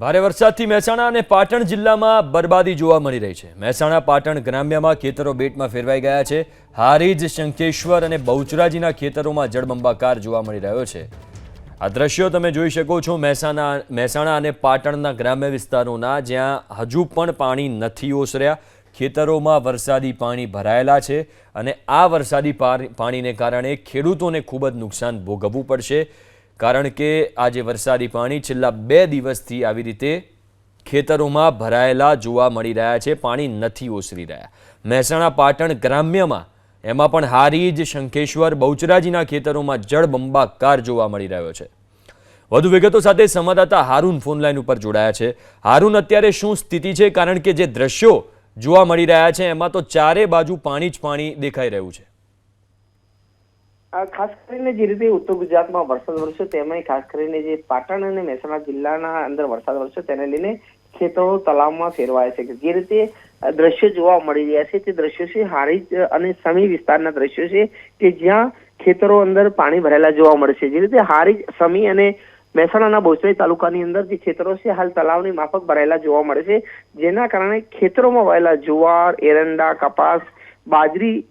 ભારે વરસાદથી મહેસાણા અને પાટણ જિલ્લામાં બરબાદી જોવા મળી રહી છે. મહેસાણા, પાટણ ગ્રામ્યમાં ખેતરો બેટમાં ફેરવાઈ ગયા છે. હારીજ, શંખેશ્વર અને બહુચરાજીના ખેતરોમાં જળબંબાકાર જોવા મળી રહ્યો છે. આ દ્રશ્યો તમે જોઈ શકો છો મહેસાણા મહેસાણા અને પાટણના ગ્રામ્ય વિસ્તારોના, જ્યાં હજુ પણ પાણી નથી ઓસર્યા. ખેતરોમાં વરસાદી પાણી ભરાયેલા છે અને આ વરસાદી પાણીને કારણે ખેડૂતોને ખૂબ જ નુકસાન ભોગવવું પડશે. કારણ કે આ જે વરસાદી પાણી છેલ્લા બે દિવસથી આવી રીતે ખેતરોમાં ભરાયેલા જોવા મળી રહ્યા છે, પાણી નથી ઓસરી રહ્યા. મહેસાણા પાટણ ગ્રામ્યમાં એમાં પણ હારીજ શંખેશ્વર બહુચરાજીના ખેતરોમાં જળબંબાકાર જોવા મળી રહ્યો છે. વધુ વિગતો સાથે સંવાદદાતા હારૂન ફોનલાઈન ઉપર જોડાયા છે. હારૂન, અત્યારે શું સ્થિતિ છે? કારણ કે જે દ્રશ્યો જોવા મળી રહ્યા છે, એમાં તો ચારે બાજુ પાણી જ પાણી દેખાઈ રહ્યું છે. ખાસ કરીને જે રીતે ઉત્તર ગુજરાતમાં વરસાદ વરસ્યો તેમાં ખાસ કરીને જે પાટણ અને મહેસાણા જિલ્લાના અંદર વરસાદ વરસ્યો તેને લઈને ખેતરો તલાવમાં ફેરવાય છે. જે રીતે દ્રશ્યો જોવા મળી રહ્યા છે તે દ્રશ્યો છે હારીજ અને સમી વિસ્તારના દ્રશ્યો છે કે જ્યાં ખેતરો અંદર પાણી ભરેલા જોવા મળશે જે રીતે હારી સમી અને મહેસાણાના બોસરાઈ તાલુકાની અંદર જે ખેતરો છે હાલ તલાવની માફક ભરાયેલા જોવા મળે છે. જેના કારણે ખેતરોમાં વાયેલા જુવાર, એરંડા, કપાસ બાજરી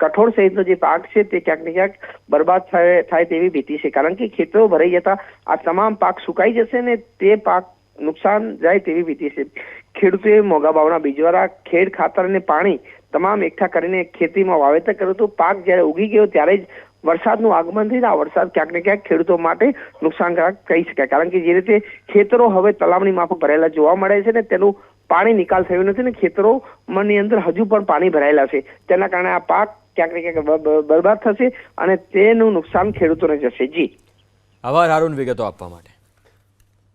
કઠોળ સહિતનો જે પાક છે તે ક્યાંક ને ક્યાંક બરબાદ થાય તેવી ભીતિ છે. કારણ કે ખેતરો ભરાઈ જતા આ તમામ પાક સુકાઈ જશે ને તે પાક નુકસાન જાય તેવી ભીતિ છે. ખેડૂતોએ મોંઘા ભાવના બીજવારા ખેડ ખાતર અને પાણી તમામ એકઠા કરીને ખેતીમાં વાવેતર કર્યું હતું. પાક જ્યારે ઉગી ગયો ત્યારે જ વરસાદનું આગમન થઈને આ વરસાદ ક્યાંક ને ક્યાંક ખેડૂતો માટે નુકસાનકારક કહી શકાય. કારણ કે જે રીતે ખેતરો હવે તલાવની માફક ભરેલા જોવા મળે છે ને તેનું પાણી નિકાલ થયું નથી ને ખેતરોની અંદર હજુ પણ પાણી ભરાયેલા છે. તેના કારણે આ પાક ક્યાંક ને ક્યાંક બરબાદ થશે અને તેનું નુકસાન ખેડૂતોને જશે. જી. આભાર, હારૂન વિગતો આપવા માટે.